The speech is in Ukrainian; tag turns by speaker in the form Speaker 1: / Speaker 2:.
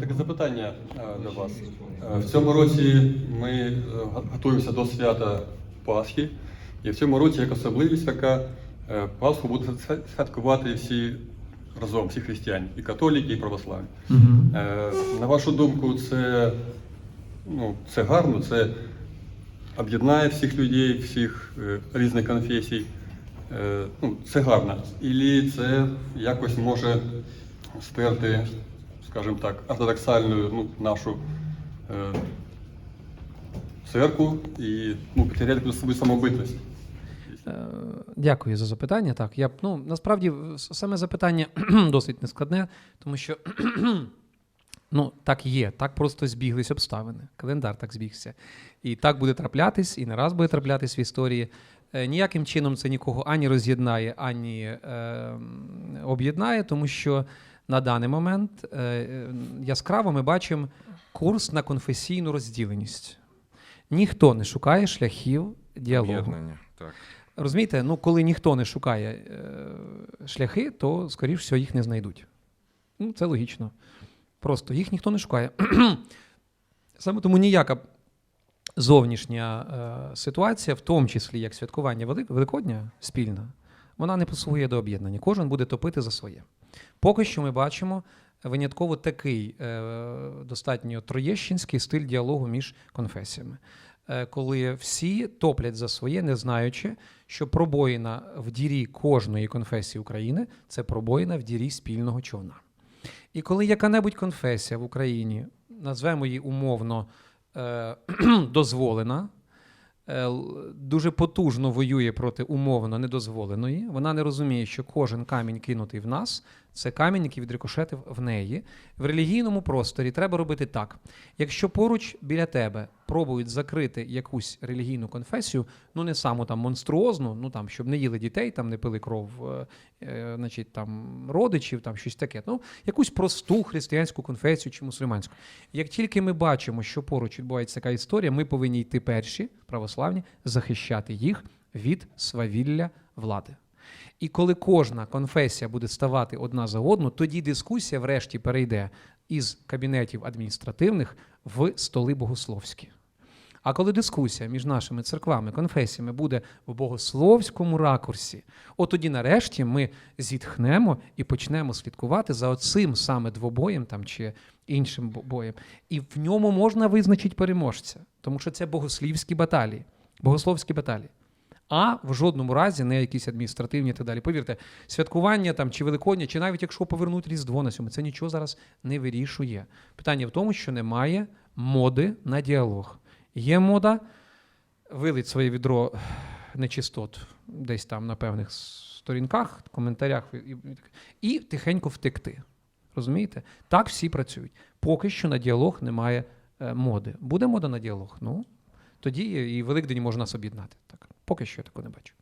Speaker 1: Таке запитання е, до вас. Е, В цьому році ми е, готуємося до свята Пасхи, і в цьому році як особливість така е, Пасху будуть святкувати всі разом, всі християни, і католіки, і православні. Е, На вашу думку, це, ну, це гарно, це об'єднає всіх людей, всіх різних конфесій. Ну, це гарно. І це якось може стерти, скажімо так, ортодоксальну ну, нашу е, церкву і ну, потеряти таку свою самобитність.
Speaker 2: Е, Дякую за запитання. Так, я ну насправді саме запитання досить нескладне, тому що ну, так є, так просто збіглись обставини. Календар так збігся. І так буде траплятись, і не раз буде траплятись в історії. Е, Ніяким чином це нікого ані роз'єднає, ані е, об'єднає, тому що на даний момент е, е, яскраво ми бачимо курс на конфесійну розділеність. Ніхто не шукає шляхів діалогу.
Speaker 3: Так.
Speaker 2: Розумієте, ну коли ніхто не шукає е, шляхи, то, скоріш всього, їх не знайдуть. Ну, це логічно. Просто їх ніхто не шукає. Саме тому ніяка зовнішня е, ситуація, в тому числі як святкування Великодня спільна, вона не послугує до об'єднання. Кожен буде топити за своє. Поки що ми бачимо винятково такий е, достатньо троєщинський стиль діалогу між конфесіями, е, коли всі топлять за своє, не знаючи, що пробоїна в дірі кожної конфесії України це пробоїна в дірі спільного човна. І коли яка-небудь конфесія в Україні, назвемо її умовно е, дозволена, дуже потужно воює проти умовно недозволеної, вона не розуміє, що кожен камінь кинутий в нас це камінь, який відрикошетив в неї. В релігійному просторі треба робити так: якщо поруч біля тебе пробують закрити якусь релігійну конфесію, ну не саму там монструозну, ну там щоб не їли дітей, там не пили кров, е, е, значить там родичів, там щось таке. Ну якусь просту християнську конфесію чи мусульманську. Як тільки ми бачимо, що поруч відбувається така історія, ми повинні йти перші, православні, захищати їх від свавілля влади. І коли кожна конфесія буде ставати одна за одну, тоді дискусія врешті перейде із кабінетів адміністративних в столи богословські. А коли дискусія між нашими церквами, конфесіями буде в богословському ракурсі, от тоді нарешті ми зітхнемо і почнемо слідкувати за оцим саме двобоєм там, чи іншим боєм. І в ньому можна визначити переможця, тому що це богослівські баталії, богословські баталії. А в жодному разі не якісь адміністративні і так далі. Повірте, святкування там чи Великодня, чи навіть якщо повернуть Різдво на сьому, це нічого зараз не вирішує. Питання в тому, що немає моди на діалог. Є мода вилить своє відро нечистот десь там на певних сторінках, коментарях і, тихенько втекти. Розумієте? Так всі працюють. Поки що на діалог немає е, моди. Буде мода на діалог? Ну, тоді і Великдень може нас об'єднати. Так. Поки що я такого не бачу.